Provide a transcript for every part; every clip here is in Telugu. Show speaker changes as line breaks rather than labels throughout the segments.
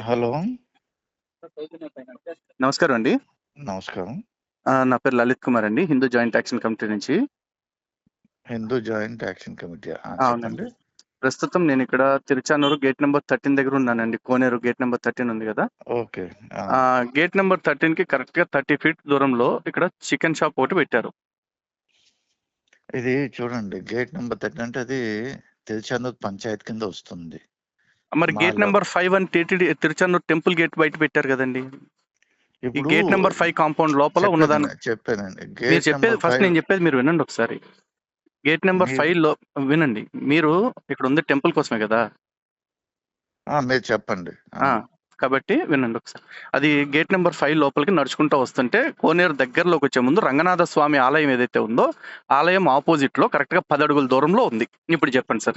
హలో
నమస్కారం అండి.
నమస్కారం.
నా పేరు లలిత్ కుమార్ అండి. హిందూ జాయింట్ యాక్షన్ కమిటీ నుంచి.
హిందూ జాయింట్ యాక్షన్ కమిటీ
అవునండి. ప్రస్తుతం నేను ఇక్కడ తిరుచానూరు గేట్ నెంబర్ థర్టీన్ దగ్గర ఉన్నానండి. కోనేరు గేట్ నెంబర్ థర్టీన్ ఉంది కదా.
ఓకే
గేట్ నెంబర్ థర్టీన్కి కరెక్ట్గా థర్టీ ఫీట్ దూరంలో ఇక్కడ చికెన్ షాప్ ఒకటి పెట్టారు.
ఇది చూడండి గేట్ నెంబర్ థర్టీ అంటే అది తిరుచానూరు పంచాయత్ కింద వస్తుంది.
మరి గేట్. నెంబర్ ఫైవ్ అని టీటీడీ తిరుచానూరు టెంపుల్ గేట్ బయట పెట్టారు కదండి. ఈ గేట్ నెంబర్ ఫైవ్ కాంపౌండ్ లోపల
చెప్పాను-
ఉన్నదాని
చెప్పానండి
మీరు చెప్పేది ఫస్ట్ నేను చెప్పేది మీరు వినండి ఒకసారి. గేట్ నెంబర్ ఫైవ్లో వినండి. మీరు ఇక్కడ ఉంది టెంపుల్ కోసమే కదా?
మీరు చెప్పండి.
కాబట్టి వినండి ఒకసారి. అది గేట్ నెంబర్ ఫైవ్ లోపలికి నడుచుకుంటూ వస్తుంటే కోనేరు దగ్గరలోకి వచ్చే ముందు రంగనాథ స్వామి ఆలయం ఏదైతే ఉందో ఆలయం ఆపోజిట్లో కరెక్ట్గా పది అడుగుల దూరంలో ఉంది. ఇప్పుడు చెప్పండి సార్.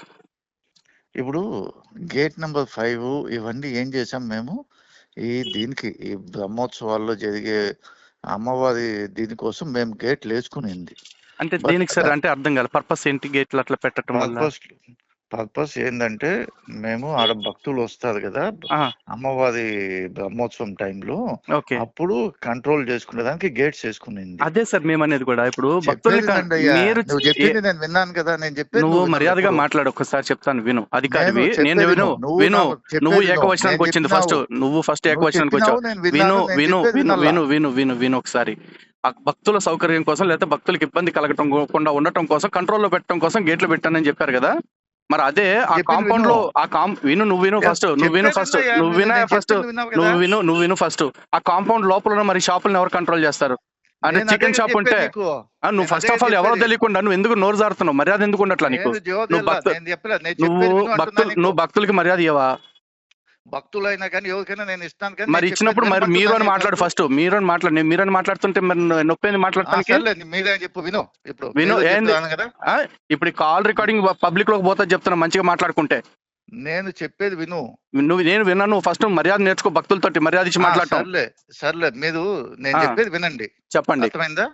ఇప్పుడు గేట్ నెంబర్ ఫైవ్ ఇవన్నీ ఏం చేసాం మేము? ఈ దీనికి ఈ బ్రహ్మోత్సవాల్లో జరిగే అమ్మవారి దీనికోసం మేము గేట్లు వేసుకునింది
అంటే దేనికి సార్? అంటే అర్థం కాదు పర్పస్ ఏంటి? గేట్లు అట్లా పెట్టడం
పర్పస్ పర్పస్ ఏంటంటే మేము ఆడ భక్తులు వస్తారు కదా అమ్మవారి బ్రహ్మోత్సవం టైంలో అప్పుడు కంట్రోల్ చేసుకునేదానికి గేట్స్ వేసుకునింది.
అదే సార్ మేము అనేది కూడా ఇప్పుడు
చెప్పేది చెప్పింది నేను విన్నాను కదా నేను చెప్పేది
నువ్వు మర్యాదగా. మాట్లాడు ఒక్కసారి చెప్తాను విను.
నేను చెప్పేది
నేను విను విను. నువ్వు. ఏకవచనానికి
నేను
వచ్చింది. ఫస్ట్. నువ్వు ఫస్ట్ ఏకవచనానికి వచ్చావు. విను విను విను? విను విను విను విను ఒకసారి. భక్తుల సౌకర్యం కోసం లేకపోతే భక్తులకు ఇబ్బంది కలగటం కాకుండా ఉండటం కోసం కంట్రోల్లో పెట్టడం కోసం గేట్లు పెట్టానని చెప్పారు కదా మరి అదే ఆ
కాంపౌండ్లో.
ఆ కాం విను నువ్వు విను ఫస్ట్ నువ్వు విను ఫస్ట్ నువ్వు వినా ఫస్ట్? నువ్వు విను నువ్వు విను ఫస్ట్ ఆ కాంపౌండ్ లోపల మరి షాపులను ఎవరు కంట్రోల్ చేస్తారు అంటే చికెన్ షాప్ ఉంటే నువ్వు ఫస్ట్ ఆఫ్ ఆల్ ఎవరో. తెలియకుండా నువ్వు ఎందుకు నోరు జారుతున్నావు మర్యాద ఎందుకు ఉండట్లా నీకు నువ్వు భక్తులు. నువ్వు భక్తులకి మర్యాద ఇవ్వవా
భక్తులైనా కానీ ఎవరికైనా నేను ఇస్తాను కానీ
మరి ఇచ్చినప్పుడు మరి మీరు మాట్లాడు. ఫస్ట్. మీరు అని మాట్లాడు. మీరు అని మాట్లాడుతుంటే మరి మాట్లాడటానికి?
సర్లే మీరే చెప్పు విను. ఇప్పుడు
విను? ఇప్పుడు కాల్ రికార్డింగ్ పబ్లిక్లోకి పోతా చెప్తున్నా మంచిగా మాట్లాడుకుంటే.
నేను చెప్పేది విను.
నువ్వు నేను విన్నాను నువ్వు ఫస్ట్ మర్యాద నేర్చుకో భక్తులతోటి మర్యాద ఇచ్చి మాట్లాడటం.
సర్లే సర్లే మీరు నేను. చెప్పేది వినండి.
చెప్పండి.
అర్థమైందా?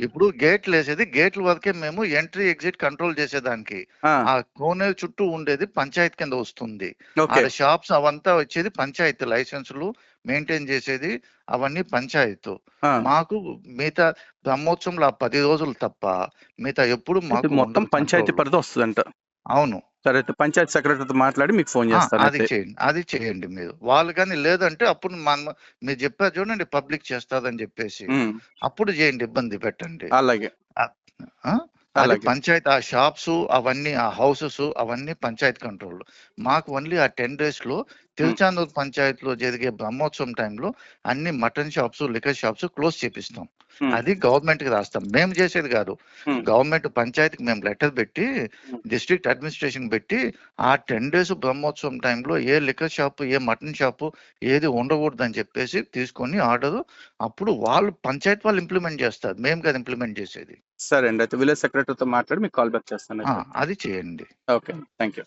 ఇప్పుడు గేట్లు వేసేది గేట్ల వరకే మేము ఎంట్రీ ఎగ్జిట్ కంట్రోల్ చేసేదానికి.
ఆ,
కోనేరు చుట్టూ ఉండేది పంచాయత్ కింద వస్తుంది. షాప్స్ అవంతా వచ్చేది పంచాయతీ లైసెన్సులు మెయింటైన్ చేసేది అవన్నీ పంచాయత్. మాకు మిగతా బ్రహ్మోత్సవంలో ఆ పది రోజులు తప్ప మిగతా ఎప్పుడు మాకు
మొత్తం పంచాయతీ. పరిధి వస్తుందంట.
అవును.
సరే పంచాయతీ సెక్రటరీతో మాట్లాడి మీకు ఫోన్ చేస్తాను
అది. చేయండి అది చేయండి మీరు. వాళ్ళు కానీ లేదంటే అప్పుడు మన మీరు చెప్పారు చూడండి పబ్లిక్ చేస్తాదని చెప్పేసి అప్పుడు చేయండి ఇబ్బంది పెట్టండి.
అలాగే. అలాగే.
పంచాయత్ ఆ షాప్స్ అవన్నీ ఆ హౌసెస్ అవన్నీ పంచాయత్ కంట్రోల్. మాకు ఓన్లీ ఆ టెన్ డేస్లో తిరుచానూరు పంచాయత్లో జరిగే బ్రహ్మోత్సవం టైంలో అన్ని mutton shops liquor shops close చేపిస్తాం. అది గవర్నమెంట్కి రాస్తాం. మేము చేసేది కాదు. గవర్నమెంట్ పంచాయతీకి మేము లెటర్ పెట్టి. డిస్ట్రిక్ట్ అడ్మినిస్ట్రేషన్ పెట్టి ఆ టెన్ డేస్ బ్రహ్మోత్సవం టైంలో ఏ లిక్కర్ షాప్ ఏ మటన్ షాపు ఏది ఉండకూడదు అని చెప్పేసి తీసుకొని ఆర్డర్. అప్పుడు వాళ్ళు పంచాయత్ వాళ్ళు ఇంప్లిమెంట్ చేస్తారు. మేము కదా ఇంప్లిమెంట్ చేసేది.
సరే అండి. అయితే విలేజ్ సెక్రటరీతో మాట్లాడి మీకు కాల్ బ్యాక్ చేస్తాను.
అది చేయండి.
ఓకే. Thank you.